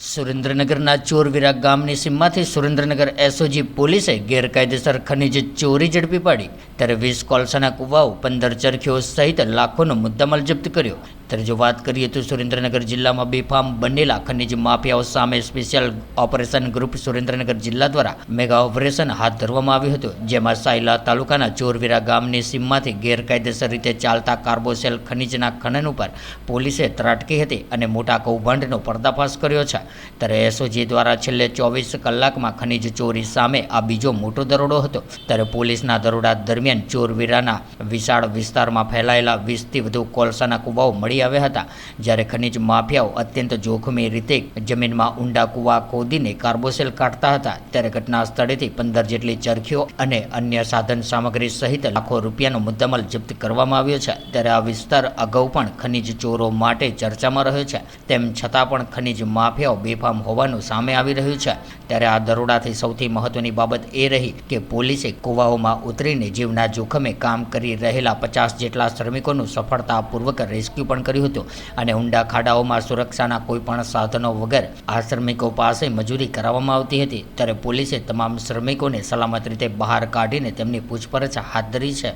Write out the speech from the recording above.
સુરેન્દ્રનગરના ચોરવીરા ગામની સીમમાંથી સુરેન્દ્રનગર એસઓજી પોલીસે ગેરકાયદેસર ખનીજ ચોરી ઝડપી પાડી. ત્યારે વીસ કોલસાના કુવાઓ, પંદર ચરખીઓ સહિત લાખોનો મુદ્દામાલ જપ્ત કર્યો. ત્યારે જો વાત કરીએ તો સુરેન્દ્રનગર જિલ્લામાં બેફામ બનેલા ખનીજ માફિયાઓ સામે સ્પેશિયલ ઓપરેશન ગ્રુપ સુરેન્દ્રનગર જિલ્લા દ્વારા મેગા ઓપરેશન હાથ ધરવામાં આવ્યું હતું, જેમાં સાયલા તાલુકાના ચોરવીરા ગામની સીમમાંથી ગેરકાયદેસર રીતે ચાલતા કાર્બોસેલ ખનીજના ખનન ઉપર પોલીસે ત્રાટકી હતી અને મોટા કૌભાંડનો પર્દાફાશ કર્યો છે. ત્યારે એસઓજી દ્વારા છેલ્લે ચોવીસ કલાકમાં ખનીજ ચોરી સામે આ બીજો મોટો દરોડો હતો. ત્યારે પોલીસના દરોડા દરમિયાન ચોરવીરાના વિશાળ વિસ્તારમાં ફેલાયેલા વીસથી વધુ કોલસાના કુવાઓ મળી આવ્યા હતા. જ્યારે ખનિજ માફિયાઓ અત્યંત જોખમી રીતે જમીનમાં ઊંડા કુવા ખોદીને કાર્બોસેલ કાઢતા હતા, ત્યારે ઘટના સ્થળેથી પંદર જેટલી ચરખીઓ અને અન્ય સાધન સામગ્રી સહિત લાખો રૂપિયાનો મુદ્દામાલ જપ્ત કરવામાં આવ્યો છે. ત્યારે આ વિસ્તાર અગાઉ પણ ખનિજ ચોરો માટે ચર્ચામાં રહ્યો છે. તેમ છતાં પણ ખનીજ માફિયાઓ બેફામ હોવાનું સામે આવી રહ્યું છે. ત્યારે આ દરોડાથી સૌથી મહત્વની બાબત એ રહી કે પોલીસે કુવાઓમાં ઉતરીને જીવના જોખમે કામ કરી રહેલા પચાસ જેટલા શ્રમિકોનું સફળતાપૂર્વક રેસ્ક્યુ પણ કર્યું હતું અને ઊંડા ખાડાઓમાં સુરક્ષાના કોઈપણ સાધનો વગર આ શ્રમિકો પાસે મજૂરી કરાવવામાં આવતી હતી. ત્યારે પોલીસે તમામ શ્રમિકોને સલામત રીતે બહાર કાઢીને તેમની પૂછપરછ હાથ ધરી છે.